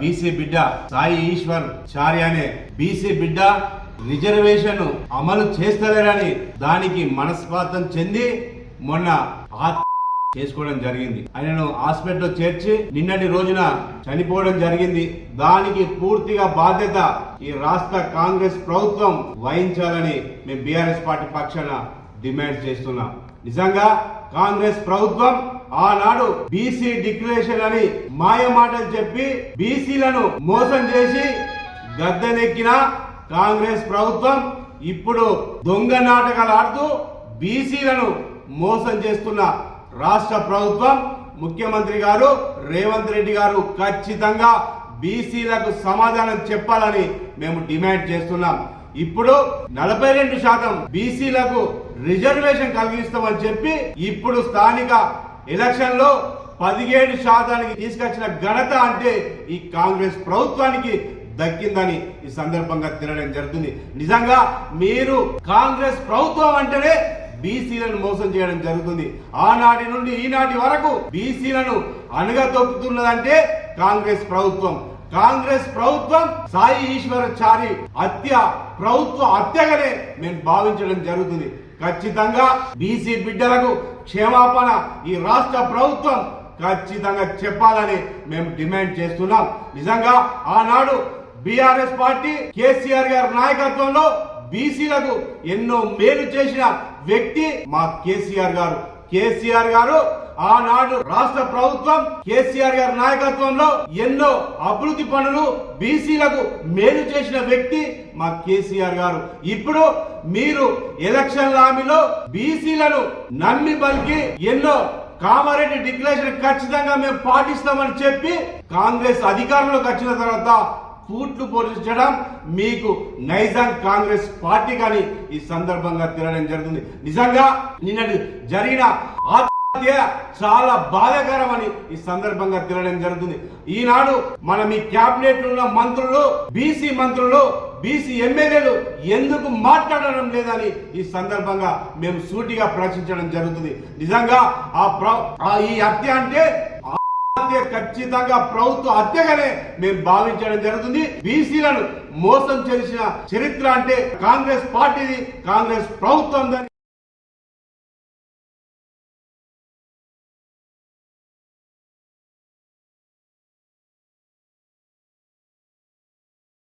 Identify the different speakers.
Speaker 1: BC బిడ్డ సాయి ఈశ్వర్ చార్య అనే BC బిడ్డ రిజర్వేషన్ అమలు చేస్తలేరని దానికి మనస్పాతం చెంది మొన్న చేసుకోవడం జరిగింది. ఆయనను హాస్పిటల్లో చేర్చి నిన్నటి రోజున చనిపోవడం జరిగింది. దానికి పూర్తిగా బాధ్యత ఈ రాష్ట్ర కాంగ్రెస్ ప్రభుత్వం వహించాలని మేము బీఆర్ఎస్ పార్టీ పక్షాన డిమాండ్ చేస్తున్నాం. నిజంగా కాంగ్రెస్ ప్రభుత్వం ఆనాడు బీసీ డిక్లరేషన్ అని మాయ మాటలు చెప్పి బీసీలను మోసం చేసి గద్దెనెక్కిన కాంగ్రెస్ ప్రభుత్వం ఇప్పుడు దొంగ నాటకాలు ఆడుతూ బీసీలను మోసం చేస్తున్న రాష్ట్ర ప్రభుత్వం ముఖ్యమంత్రి గారు రేవంత్ రెడ్డి గారు ఖచ్చితంగా బీసీలకు సమాధానం చెప్పాలని మేము డిమాండ్ చేస్తున్నాం. ఇప్పుడు నలభై రెండు శాతం బీసీలకు రిజర్వేషన్ కలిగిస్తామని చెప్పి ఇప్పుడు స్థానిక ఎలక్షన్లో పదిహేడు శాతానికి తీసుకొచ్చిన ఘనత అంటే ఈ కాంగ్రెస్ ప్రభుత్వానికి దక్కిందని ఈ సందర్భంగా తినడం జరుగుతుంది. నిజంగా మీరు కాంగ్రెస్ ప్రభుత్వం అంటేనే బీసీలను మోసం చేయడం జరుగుతుంది. ఆనాటి నుండి ఈనాటి వరకు బీసీలను అణగతొక్కుతున్నదంటే కాంగ్రెస్ ప్రభుత్వం. కాంగ్రెస్ ప్రభుత్వం సాయి ఈశ్వరచారి హత్య ప్రభుత్వ హత్యగానే మేము భావించడం జరుగుతుంది. ఖచ్చితంగా బీసీ బిడ్డలకు క్షేమాపణ ఈ రాష్ట్ర ప్రభుత్వం ఖచ్చితంగా చెప్పాలని మేము డిమాండ్ చేస్తున్నాం. నిజంగా ఆనాడు బీఆర్ఎస్ పార్టీ కేసీఆర్ గారి నాయకత్వంలో బీసీలకు ఎన్నో మేలు చేసిన వ్యక్తి మా కేసీఆర్ గారు. కేసీఆర్ గారు ఆనాడు రాష్ట్ర ప్రభుత్వం కేసీఆర్ గారి నాయకత్వంలో ఎన్నో అభివృద్ధి పనులు బీసీలకు మేలు చేసిన వ్యక్తి మా కేసీఆర్ గారు. ఇప్పుడు మీరు ఎలక్షన్ హామీలో బీసీలను నమ్మి బలికి ఎన్నో కామారెడ్డి డిక్లరేషన్ ఖచ్చితంగా మేము పాటిస్తామని చెప్పి కాంగ్రెస్ అధికారంలోకి వచ్చిన తర్వాత కూట్లు పోషించడం మీకు నైజాం కాంగ్రెస్ పార్టీ కానీ ఈ సందర్భంగా తిరగడం జరుగుతుంది. నిజంగా నిన్నటి జరిగిన చాలా బాధాకరమని ఈ సందర్భంగా తినడం జరుగుతుంది. ఈనాడు మన మీ క్యాబినెట్ ఉన్న మంత్రులు బీసీ మంత్రులు బీసీ ఎమ్మెల్యేలు ఎందుకు మాట్లాడడం లేదని ఈ సందర్భంగా మేము సూటిగా ప్రశ్నించడం జరుగుతుంది. నిజంగా ఆ ఆ ఈ హత్య అంటే హత్య ఖచ్చితంగా ప్రభుత్వ హత్యగానే మేము భావించడం జరుగుతుంది. బీసీలను మోసం చేసిన చరిత్ర అంటే కాంగ్రెస్ పార్టీది కాంగ్రెస్ ప్రభుత్వం